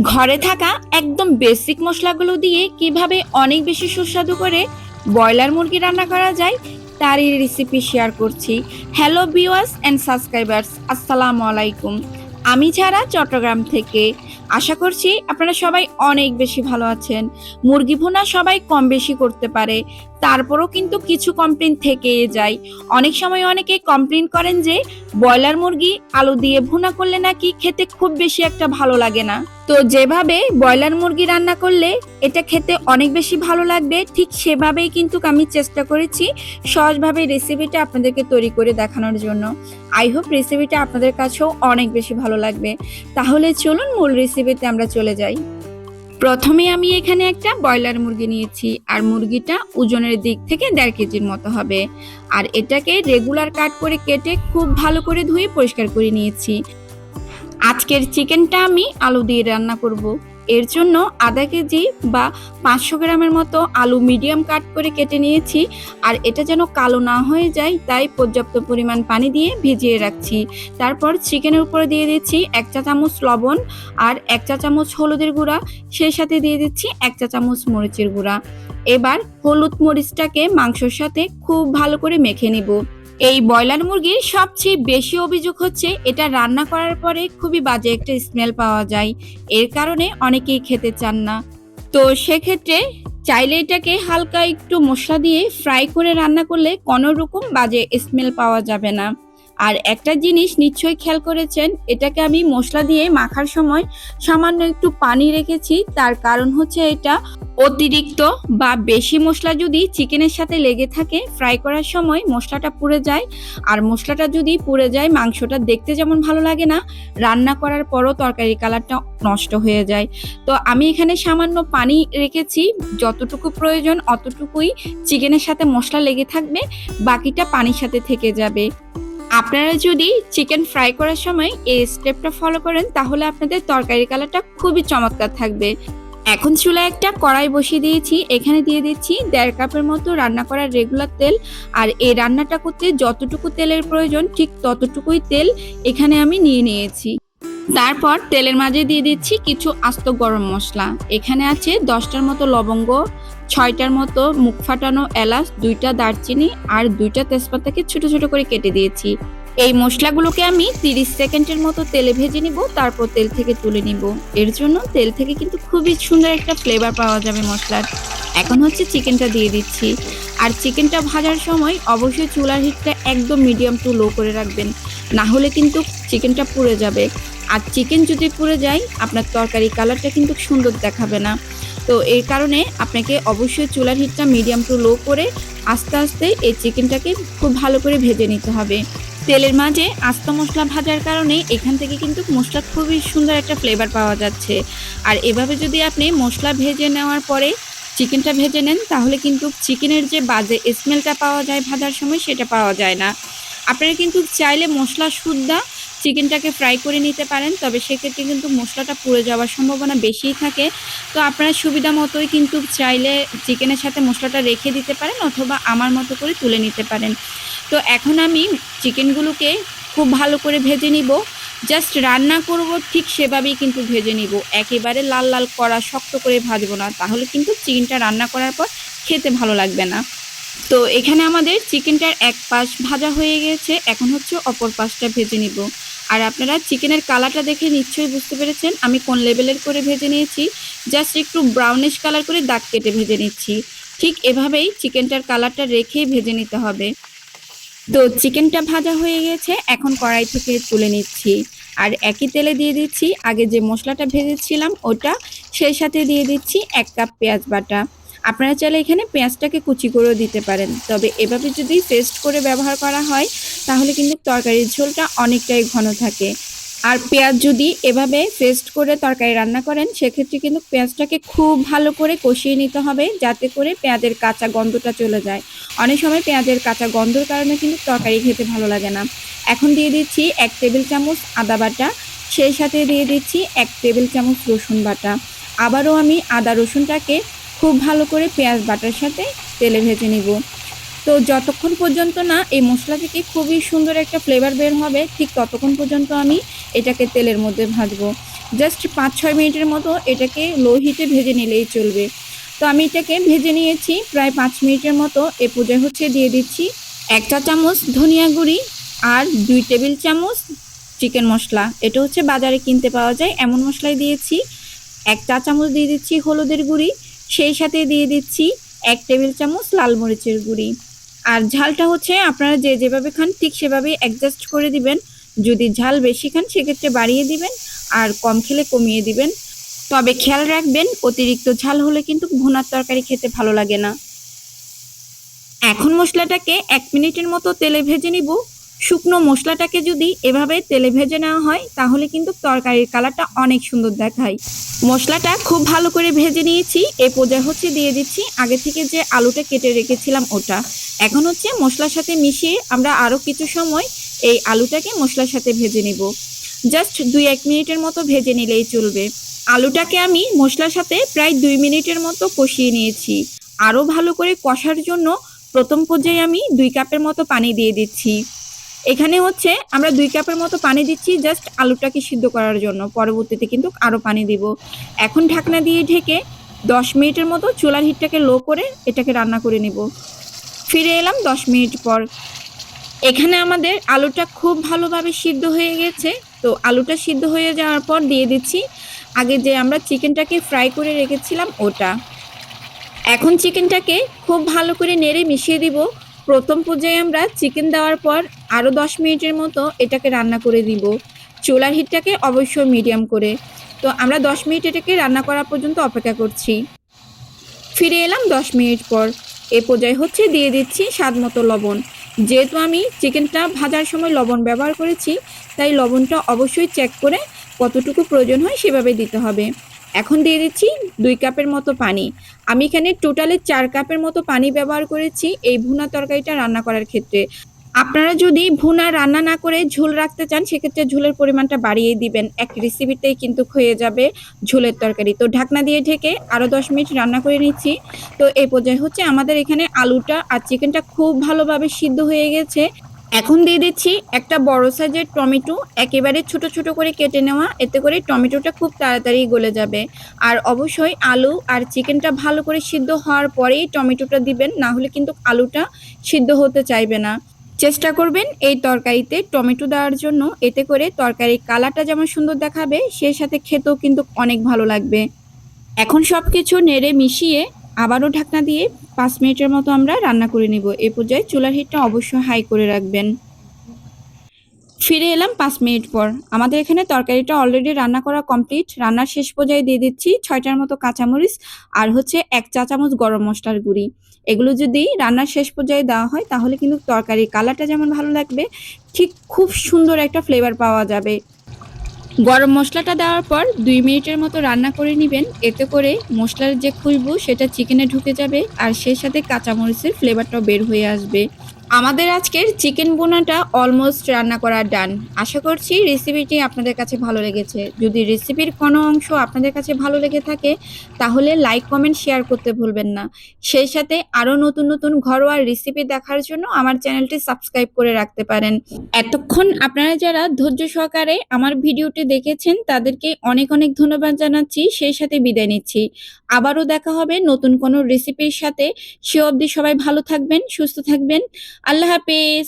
ঘরে থাকা একদম বেসিক মশলাগুলো দিয়ে কীভাবে অনেক বেশি সুস্বাদু করে ব্রয়লার মুরগি রান্না করা যায়, তারই রেসিপি শেয়ার করছি। হ্যালো ভিউয়ার্স অ্যান্ড সাবস্ক্রাইবার্স আসসালামু আলাইকুম। আমি ছাড়া চট্টগ্রাম থেকে আশা করছি আপনারা সবাই অনেক বেশি ভালো আছেন। মুরগি ভুনা সবাই কম বেশি করতে পারে, তারপরও কিন্তু কিছু কমপ্লেন থেকেই যায়। অনেক সময় অনেকে কমপ্লেন করেন যে, ব্রয়লার মুরগি আলু দিয়ে ভুনা করলে নাকি খেতে খুব বেশি একটা ভালো লাগে না। তো যেভাবে ব্রয়লার মুরগি রান্না করলে এটা খেতে অনেক বেশি ভালো লাগবে, ঠিক সেভাবেই কিন্তু আমি চেষ্টা করেছি সহজভাবে রেসিপিটা আপনাদেরকে তৈরি করে দেখানোর জন্য। আই হোপ রেসিপিটা আপনাদের কাছেও অনেক বেশি ভালো লাগবে। তাহলে চলুন মূল রেসিপিতে আমরা চলে যাই। প্রথমে আমি এখানে একটা ব্রয়লার মুরগি নিয়েছি, আর মুরগিটা ওজনের দিক থেকে দেড় কেজির মতো হবে। আর এটাকে রেগুলার কাট করে কেটে খুব ভালো করে ধুয়ে পরিষ্কার করে নিয়েছি। আজকের চিকেনটা আমি আলু দিয়ে রান্না করব। এর জন্য আধা কেজি বা পাঁচশো গ্রামের মতো আলু মিডিয়াম কাট করে কেটে নিয়েছি। আর এটা যেন কালো না হয়ে যায়, তাই পর্যাপ্ত পরিমাণ পানি দিয়ে ভিজিয়ে রাখছি। তারপর চিকেনের উপরে দিয়ে দিচ্ছি এক চা চামচ লবণ আর এক চা চামচ হলুদের গুঁড়া। সেই সাথে দিয়ে দিচ্ছি এক চা চামচ মরিচের গুঁড়া। এবার হলুদ মরিচটাকে মাংসর সাথে খুব ভালো করে মেখে নিব। এই ব্রয়লার মুরগির সবচেয়ে বেশি অভিযোগ হচ্ছে, এটা রান্না করার পরে খুবই বাজে একটা স্মেল পাওয়া যায়। এর কারণে অনেকেই খেতে চান না। তো সেক্ষেত্রে চাইলে এটাকে হালকা একটু মশলা দিয়ে ফ্রাই করে রান্না করলে কোনো রকম বাজে স্মেল পাওয়া যাবে না। আর একটা জিনিস নিশ্চয়ই খেয়াল করেছেন, এটাকে আমি মশলা দিয়ে মাখার সময় সামান্য একটু পানি রেখেছি, তার কারণ হচ্ছে এটা অতিরিক্ত বা বেশি মশলা যদি চিকেনের সাথে লেগে থাকে ফ্রাই করার সময় মশলাটা পুড়ে যায়, আর মশলাটা যদি পুড়ে যায়, মাংসটা দেখতে যেমন ভালো লাগে না, রান্না করার পরও তরকারি কালারটা নষ্ট হয়ে যায়। তো আমি এখানে সামান্য পানি রেখেছি, যতটুকু প্রয়োজন অতটুকুই চিকেনের সাথে মশলা লেগে থাকবে, বাকিটা পানির সাথে থেকে যাবে। আপনারা যদি চিকেন ফ্রাই করার সময় এই স্টেপটা ফলো করেন, তাহলে আপনাদের তরকারি কালারটা খুবই চমৎকার থাকবে। এখন চুলায় একটা কড়াই বসিয়ে দিয়েছি। এখানে দিয়ে দিচ্ছি দেড় কাপের মতো রান্না করার রেগুলার তেল। আর এই রান্নাটা করতে যতটুকু তেলের প্রয়োজন, ঠিক ততটুকুই তেল এখানে আমি নিয়ে নিয়েছি। তারপর তেলের মাঝে দিয়ে দিচ্ছি কিছু আস্ত গরম মশলা। এখানে আছে দশটার মতো লবঙ্গ, ছয়টার মতো মুখ ফাটানো এলাচ, দুইটা দারচিনি আর দুইটা তেজপাতাকে ছোট ছোট করে কেটে দিয়েছি। এই মশলাগুলোকে আমি 30 সেকেন্ডের মতো তেলে ভেজে নিব, তারপর তেল থেকে তুলে নিব। এর জন্য তেল থেকে কিন্তু খুবই সুন্দর একটা ফ্লেভার পাওয়া যাবে মশলার। এখন হচ্ছে চিকেনটা দিয়ে দিচ্ছি। আর চিকেনটা ভাজার সময় অবশ্যই চুলার হিটটা একদম মিডিয়াম টু লো করে রাখবেন। না হলে কিন্তু চিকেনটা পুড়ে যাবে। আর চিকেন যদি পুড়ে যায়, আপনার তরকারি কালারটা কিন্তু সুন্দর দেখাবে না। তো এই কারণে আপনাকে অবশ্যই চুলার হিটটা মিডিয়াম টু লো করে আস্তে আস্তে এই চিকেনটাকে খুব ভালো করে ভেজে নিতে হবে। তেলের মাঝে আস্ত মশলা ভাজার কারণে এখান থেকে কিন্তু মশলা খুবই সুন্দর একটা ফ্লেভার পাওয়া যাচ্ছে। আর এভাবে যদি আপনি মশলা ভেজে নেওয়ার পরে চিকেনটা ভেজে নেন, তাহলে কিন্তু চিকেনের যে বাজে স্মেলটা পাওয়া যায় ভাজার সময়, সেটা পাওয়া যায় না। আপনারা কিন্তু চাইলে মশলা শুদ্ধা চিকেনটাকে ফ্রাই করে নিতে পারেন, তবে সেক্ষেত্রে কিন্তু মশলাটা পুড়ে যাওয়ার সম্ভাবনা বেশিই থাকে। তো আপনারা সুবিধা মতোই কিন্তু চাইলে চিকেনের সাথে মশলাটা রেখে দিতে পারেন, অথবা আমার মতো করে তুলে নিতে পারেন। তো এখন আমি চিকেনগুলোকে খুব ভালো করে ভেজে নিব। জাস্ট রান্না করব, ঠিক সেভাবেই কিন্তু ভেজে নিব। একেবারে লাল লাল করা শক্ত করে ভাজবো না, তাহলে কিন্তু চিকেনটা রান্না করার পর খেতে ভালো লাগবে না। তো এখানে আমাদের চিকেনটার এক পাশ ভাজা হয়ে গেছে, এখন হচ্ছে অপর পাশটা ভেজে নিব। আর আপনারা চিকেনের কালারটা দেখে নিশ্চয়ই বুঝতে পেরেছেন, আমি কোন লেভেলের করে ভেজে নিয়েছি। জাস্ট একটু ব্রাউনিশ কালার করে দাগ কেটে ভেজে নিচ্ছি। ঠিক এভাবেই চিকেনটার কালারটা রেখেই ভেজে নিতে হবে। তো চিকেনটা ভাজা হয়ে গেছে, এখন কড়াই থেকে তুলে নিচ্ছি। আর একই তেলে দিয়ে দিচ্ছি, আগে যে মশলাটা ভেজেছিলাম ওটা, সেই সাথে দিয়ে দিচ্ছি এক কাপ পেঁয়াজ বাটা। আপনারা চাইলে এখানে পেঁয়াজটাকে কুচি করেও দিতে পারেন, তবে এভাবে যদি পেস্ট করে ব্যবহার করা হয়, তাহলে কিন্তু তরকারির ঝোলটা অনেকটাই ঘন থাকে। আর পেঁয়াজ যদি এভাবে পেস্ট করে তরকারি রান্না করেন, সেক্ষেত্রে কিন্তু পেঁয়াজটাকে খুব ভালো করে কষিয়ে নিতে হবে যাতে করে পেঁয়াজের কাঁচা গন্ধটা চলে যায়। অনেক সময় পেঁয়াজের কাঁচা গন্ধর কারণে কিন্তু তরকারি খেতে ভালো লাগে না। এখন দিয়ে দিচ্ছি এক টেবিল চামচ আদা বাটা, সেই সাথে দিয়ে দিচ্ছি এক টেবিল চামচ রসুন বাটা। আবারও আমি আদা রসুনটাকে খুব ভালো করে পেঁয়াজ বাটার সাথে তেলে ভেজে নিব। তো যতক্ষণ পর্যন্ত না এই মশলা থেকে খুবই সুন্দর একটা ফ্লেভার বের হবে, ঠিক ততক্ষণ পর্যন্ত আমি এটাকে তেলের মধ্যে ভাজবো। জাস্ট পাঁচ ছয় মিনিটের মতো এটাকে লো হিটে ভেজে নিলেই চলবে। তো আমি এটাকে ভেজে নিয়েছি প্রায় পাঁচ মিনিটের মতো। এ পূজায় হচ্ছে দিয়ে দিচ্ছি একটা চামচ ধনিয়া গুঁড়ি আর দুই টেবিল চামচ চিকেন মশলা। এটা হচ্ছে বাজারে কিনতে পাওয়া যায়। এমন মশলাই দিয়েছি। এক চা চামচ দিয়ে দিচ্ছি হলুদের গুঁড়ি, সেই সাথে দিয়ে দিচ্ছি এক টেবিল চামচ লাল মরিচের গুঁড়ি। আর ঝালটা হচ্ছে আপনারা যে যেভাবে খান, ঠিক সেভাবে অ্যাডজাস্ট করে দিবেন। যদি ঝাল বেশি খান, সেক্ষেত্রে বাড়িয়ে দিবেন আর কম খেলে কমিয়ে দিবেন। তবে খেয়াল রাখবেন, অতিরিক্ত ঝাল হলে কিন্তু ভুনার তরকারি খেতে ভালো লাগে না। এখন মশলাটাকে এক মিনিটের মতো তেলে ভেজে নিব। শুকনো মশলাটাকে যদি এভাবে তেলে ভেজে নেওয়া হয়, তাহলে কিন্তু তরকারির কালারটা অনেক সুন্দর দেখায়। মশলাটা খুব ভালো করে ভেজে নিয়েছি। এ পর্যায়ে হচ্ছে দিয়ে দিচ্ছি আগে থেকে যে আলুটা কেটে রেখেছিলাম ওটা। এখন হচ্ছে মশলার সাথে মিশিয়ে আমরা আরও কিছু সময় এই আলুটাকে মশলার সাথে ভেজে নেব। জাস্ট দুই এক মিনিটের মতো ভেজে নিলেই চলবে। আলুটাকে আমি মশলার সাথে প্রায় দুই মিনিটের মতো কষিয়ে নিয়েছি। আরও ভালো করে কষার জন্য প্রথম পর্যায়ে আমি দুই কাপের মতো পানি দিয়ে দিচ্ছি। এখানে হচ্ছে আমরা দুই কাপের মতো পানি দিচ্ছি জাস্ট আলুটাকে সিদ্ধ করার জন্য। পরবর্তীতে কিন্তু আরও পানি দিব। এখন ঢাকনা দিয়ে ঢেকে দশ মিনিটের মতো চুলার হিটটাকে লো করে এটাকে রান্না করে নিব। ফিরে এলাম দশ মিনিট পর। এখানে আমাদের আলুটা খুব ভালোভাবে সিদ্ধ হয়ে গেছে। তো আলুটা সিদ্ধ হয়ে যাওয়ার পর দিয়ে দিচ্ছি আগে যে আমরা চিকেনটাকে ফ্রাই করে রেখেছিলাম ওটা। এখন চিকেনটাকে খুব ভালো করে নেড়ে মিশিয়ে দিব। প্রথম পর্যায়ে আমরা চিকেন দেওয়ার পর আরও দশ মিনিটের মতো এটাকে রান্না করে দিব। চুলার হিটটাকে অবশ্যই মিডিয়াম করে। তো আমরা দশ মিনিট এটাকে রান্না করা পর্যন্ত অপেক্ষা করছি। ফিরে এলাম দশ মিনিট পর। এ পর্যায়ে হচ্ছে দিয়ে দিচ্ছি স্বাদ মতো লবণ। যেহেতু আমি চিকেনটা ভাজার সময় লবণ ব্যবহার করেছি, তাই লবণটা অবশ্যই চেক করে কতটুকু প্রয়োজন হয় সেভাবে দিতে হবে। এখন দিয়ে দিচ্ছি দুই কাপের মতো পানি। আমি এখানে টোটালি চার কাপের মতো পানি ব্যবহার করেছি এই ভুনা তরকারিটা রান্না করার ক্ষেত্রে। আপনারা যদি ভুনা রান্না না করে ঝোল রাখতে চান, সেক্ষেত্রে ঝোলের পরিমাণটা বাড়িয়ে দিবেন। এক রেসিপিতেই কিন্তু হয়ে যাবে ঝোলের তরকারি। তো ঢাকনা দিয়ে ঢেকে আরও দশ মিনিট রান্না করে নিচ্ছি। তো এই পর্যায়ে হচ্ছে আমাদের এখানে আলুটা আর চিকেনটা খুব ভালোভাবে সিদ্ধ হয়ে গেছে। এখন দিয়ে দিচ্ছি একটা বড় সাইজের টমেটো, একেবারে ছোট ছোট করে কেটে নেওয়া, এতে করে টমেটোটা খুব তাড়াতাড়ি গলে যাবে। আর অবশ্যই আলু আর চিকেনটা ভালো করে সিদ্ধ হওয়ার পরেই টমেটোটা দিবেন, না হলে কিন্তু আলুটা সিদ্ধ হতে চাইবে না। চেষ্টা করবেন এই তরকারিতে টমেটো দেওয়ার জন্য, এতে করে তরকারির কালারটা যেমন সুন্দর দেখাবে, সেই সাথে খেতেও কিন্তু অনেক ভালো লাগবে। এখন সব কিছু নেড়ে মিশিয়ে আবারও ঢাকনা দিয়ে পাঁচ মিনিটের মতো আমরা রান্না করে নিব। এ পর্যায়ে চুলার হিটটা অবশ্যই হাই করে রাখবেন। ফিরে এলাম পাঁচ মিনিট পর। আমাদের এখানে তরকারিটা অলরেডি রান্না করা কমপ্লিট রান্নার শেষ পর্যায়ে দিয়ে দিচ্ছি ছয়টার মতো কাঁচামরিচ আর হচ্ছে এক চা চামচ গরম মশলার গুঁড়ি। এগুলো যদি রান্নার শেষ পর্যায়ে দেওয়া হয়, তাহলে কিন্তু তরকারির কালারটা যেমন ভালো লাগবে, ঠিক খুব সুন্দর একটা ফ্লেভার পাওয়া যাবে। গরম মশলাটা দেওয়ার পর দুই মিনিটের মতো রান্না করে নেবেন। এতে করে মশলার যে খুশবু, সেটা চিকেনে ঢুকে যাবে। আর সেই সাথে কাঁচামরিচের ফ্লেভারটাও বের হয়ে আসবে। আমাদের আজকের চিকেন বোনাটা অলমোস্ট রান্না করা ডান আশা করছি রেসিপিটি আপনাদের কাছে ভালো লেগেছে। যদি রেসিপির কোনো অংশ আপনাদের কাছে ভালো লেগে থাকে, তাহলে লাইক কমেন্ট শেয়ার করতে ভুলবেন না। সেই সাথে আরও নতুন নতুন ঘরোয়া রেসিপি দেখার জন্য আমার চ্যানেলটি সাবস্ক্রাইব করে রাখতে পারেন। এতক্ষণ আপনারা যারা ধৈর্য সহকারে আমার ভিডিওটি দেখেছেন, তাদেরকে অনেক অনেক ধন্যবাদ জানাচ্ছি। সেই সাথে বিদায় নিচ্ছি। আবারও দেখা হবে নতুন কোনো রেসিপির সাথে। সে অবধি সবাই ভালো থাকবেন, সুস্থ থাকবেন। আল্লাহ হাফেজ।